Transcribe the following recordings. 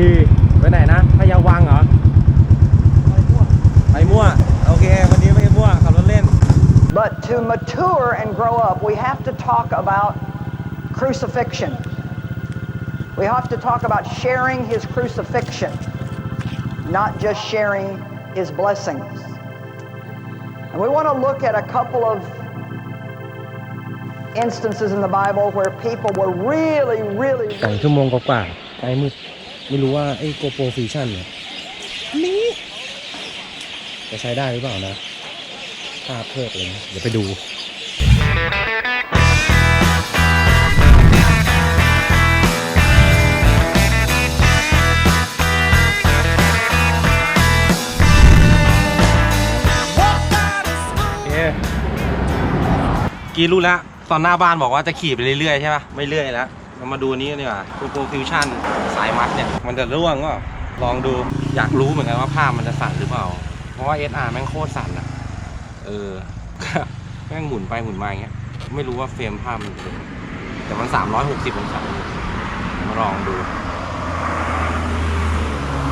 ทีไปไหนนะพะเยาวังเหรอ ไปมั่ว โอเค วันนี้ไม่มั่วขับรถเล่น But to mature and grow up, we have to talk about crucifixion. We have to talk about sharing his crucifixion, not just sharing his blessings. And we want to look at a couple of instances in the Bible where people were really, really, สองชั่วโมงกว่าๆไกลมืด ไม่รู้ว่าไอ้โกโปรฟิวชั่นเนี่ยนี่จะใช้ได้หรือเปล่านะภาพเพิกเลยนะเดี๋ยวไปดูโอเคกีรู้แล้ว ตอนหน้าบ้านบอกว่าจะขี่ไปเรื่อยๆใช่ปะไม่เรื่อยแล้ว เรามาดูอันนี้กันดีกว่าโกโปรฟิวชั่นสายมัดเนี่ย มันจะร่วงก็ลองดูอยากรู้เหมือนกันว่าภาพมันจะสั่นหรือเปล่า เพราะว่า SR แม่งโคตรสั่นอะเออ แม่งหมุนไปหมุนมาอย่างเงี้ย ไม่รู้ว่าเฟรมภาพมันเป็นแต่มัน 360องศามาลองดู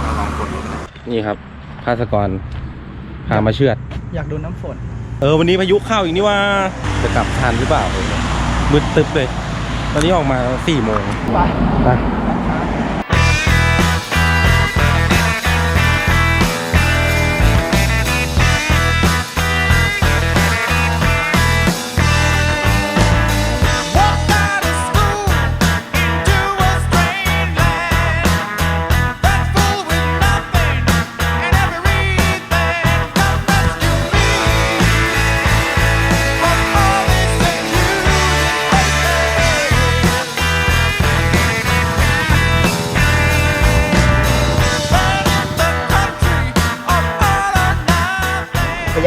มาลองกดดูนะนี่ครับภาสกรพามาเชือด อยากดูน้ำฝน เออ วันนี้พายุเข้าอีกนี่ว่า จะกลับทันหรือเปล่ามืดตึ๊บเลย ตอนนี้ออกมาสี่โมงไป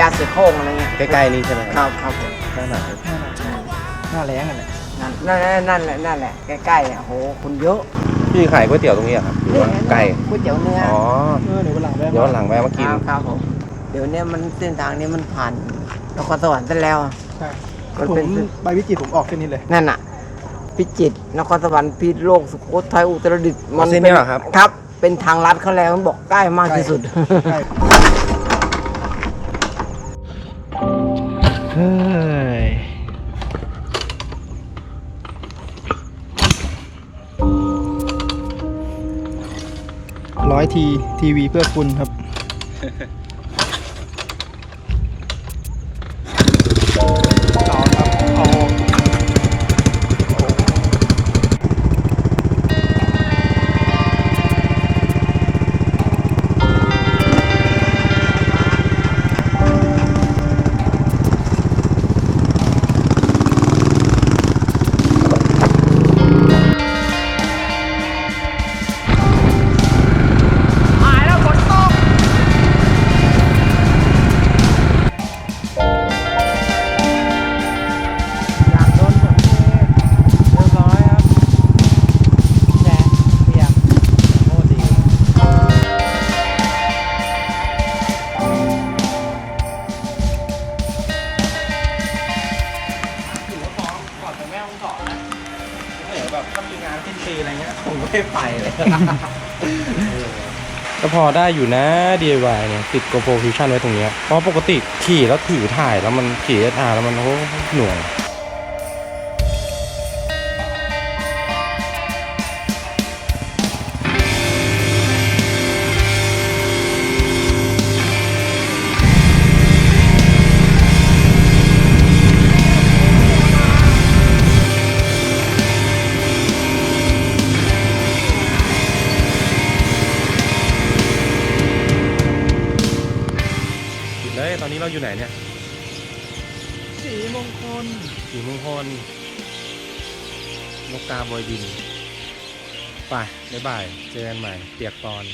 ญาเสือโคร่งอะไรเงี้ยใกล้ๆนี่ใช่ไหมครับครับผมข้างไหนหน้าแรงกันเลยนั่นนั่นนั่นแหละนั่นแหละใกล้ๆอะโหคนเยอะพี่ขายก๋วยเตี๋ยวตรงนี้เหรอครับหรือว่าไก่ก๋วยเตี๋ยวเนื้ออ๋อเออเดี๋ยววันหลังแวะเดี๋ยววันหลังแวะมากินครับครับผมเดี๋ยวเนี้ยมันเส้นทางนี้มันผ่านนครสวรรค์ซะแล้วอะใช่มันผมเป็นไปวิจิตรผมออกเส้นนี้เลยนั่นน่ะพิจิตรนครสวรรค์พิษณุโลกสุโขทัยอุตรดิตถ์อ๋อเส้นนี้เหรอครับครับ เป็นทางลัดเขาแล้วมันบอกใกล้มากที่สุด เฮ้ยร้อยทีทีวีเพื่อคุณครับ ถ้ามีงานสิ้นปีอะไรเงี้ยผมไม่ไปเลยก็พอได้อยู่นะ DIY เนี่ยติด GoPro Fusion ไว้ตรงเนี้ยเพราะปกติขี่แล้วถือถ่ายแล้วมันขี่ SR แล้วมันโอ้หน่วง เลยตอนนี้เราอยู่ไหนเนี่ยสีมงคลสีมงคลนกกาบอยบิน ไปบ๊ายบาย เจอกันใหม่ เปียกปอน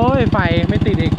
โอ้ยไฟไม่ติดอีก